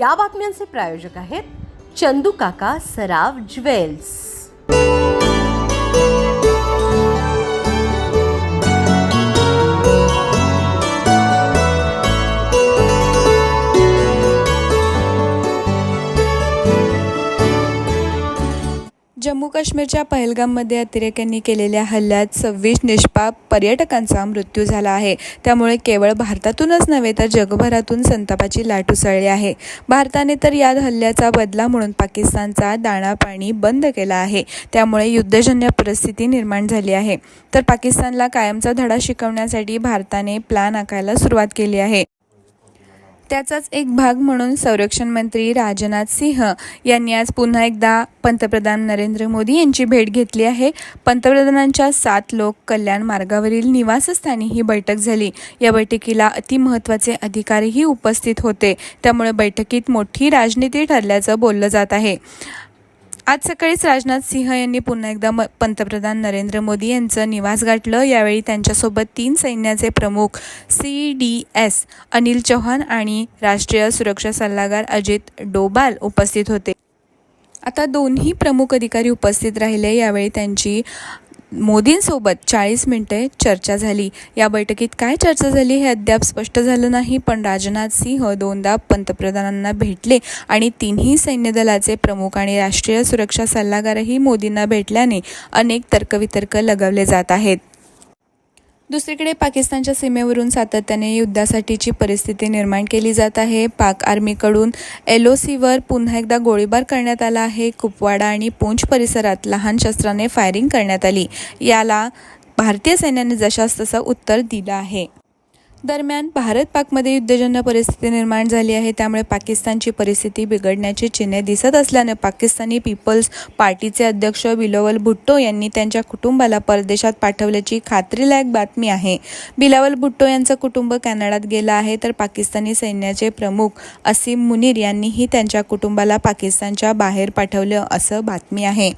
या बातम्यांचे प्रायोजक आहेत चंदू काका सराव ज्वेल्स. जम्मू काश्मीरच्या पहलगाममध्ये अतिरेक्यांनी केलेल्या हल्ल्यात सव्वीस निष्पाप पर्यटकांचा मृत्यू झाला आहे. त्यामुळे केवळ भारतातूनच नव्हे तर जगभरातून संतापाची लाट उसळली आहे. भारताने तर या हल्ल्याचा बदला म्हणून पाकिस्तानचा दाणा पाणी बंद केला आहे. त्यामुळे युद्धजन्य परिस्थिती निर्माण झाली आहे. तर पाकिस्तानला कायमचा धडा शिकवण्यासाठी भारताने प्लॅन आखायला सुरुवात केली आहे. त्याचाच एक भाग म्हणून संरक्षण मंत्री राजनाथ सिंह यांनी आज पुन्हा एकदा पंतप्रधान नरेंद्र मोदी यांची भेट घेतली आहे. पंतप्रधानांच्या सात लोक कल्याण मार्गावरील निवासस्थानी ही बैठक झाली. या बैठकीला अतिमहत्वाचे अधिकारीही उपस्थित होते. त्यामुळे बैठकीत मोठी राजनीती ठरल्याचं बोललं जात आहे. आज सकाळीच राजनाथ सिंह यांनी पुन्हा एकदा म पंतप्रधान नरेंद्र मोदी यांचं निवास गाठलं. यावेळी त्यांच्यासोबत तीन सैन्याचे प्रमुख C D S Anil Chauhan आणि राष्ट्रीय सुरक्षा सल्लागार अजित डोबाल उपस्थित होते. आता दोन्ही प्रमुख अधिकारी उपस्थित राहिले. यावेळी त्यांची मोदींसोबत चाळीस मिनिटे चर्चा झाली. या बैठकीत काय चर्चा झाली हे अद्याप स्पष्ट झालं नाही पण राजनाथ सिंह दोनदा पंतप्रधानांना भेटले आणि तिन्ही सैन्य दलाचे प्रमुख आणि राष्ट्रीय सुरक्षा सल्लागारही मोदींना भेटल्याने अनेक तर्कवितर्क लगावले जात आहेत. दुसरीकडे पाकिस्तानच्या सीमेवरून सातत्याने युद्धासाठीची परिस्थिती निर्माण केली जात आहे. पाक आर्मीकडून एल ओ सीवर पुन्हा एकदा गोळीबार करण्यात आला आहे. कुपवाडा आणि पूंछ परिसरात लहान शस्त्राने फायरिंग करण्यात आली. याला भारतीय सैन्याने जशास तसं उत्तर दिलं आहे. दरम्यान भारत पाकमध्ये युद्धजन्य परिस्थिती निर्माण झाली आहे. त्यामुळे पाकिस्तानची परिस्थिती बिघडण्याची चिन्हे दिसत असल्यानं पाकिस्तानी पीपल्स पार्टीचे अध्यक्ष बिलावल भुट्टो यांनी त्यांच्या कुटुंबाला परदेशात पाठवल्याची खात्रीलायक बातमी आहे. बिलावल भुट्टो यांचं कुटुंब कॅनडात गेलं आहे तर पाकिस्तानी सैन्याचे प्रमुख असीम मुनीर यांनीही त्यांच्या कुटुंबाला पाकिस्तानच्या बाहेर पाठवलं असं बातमी आहे.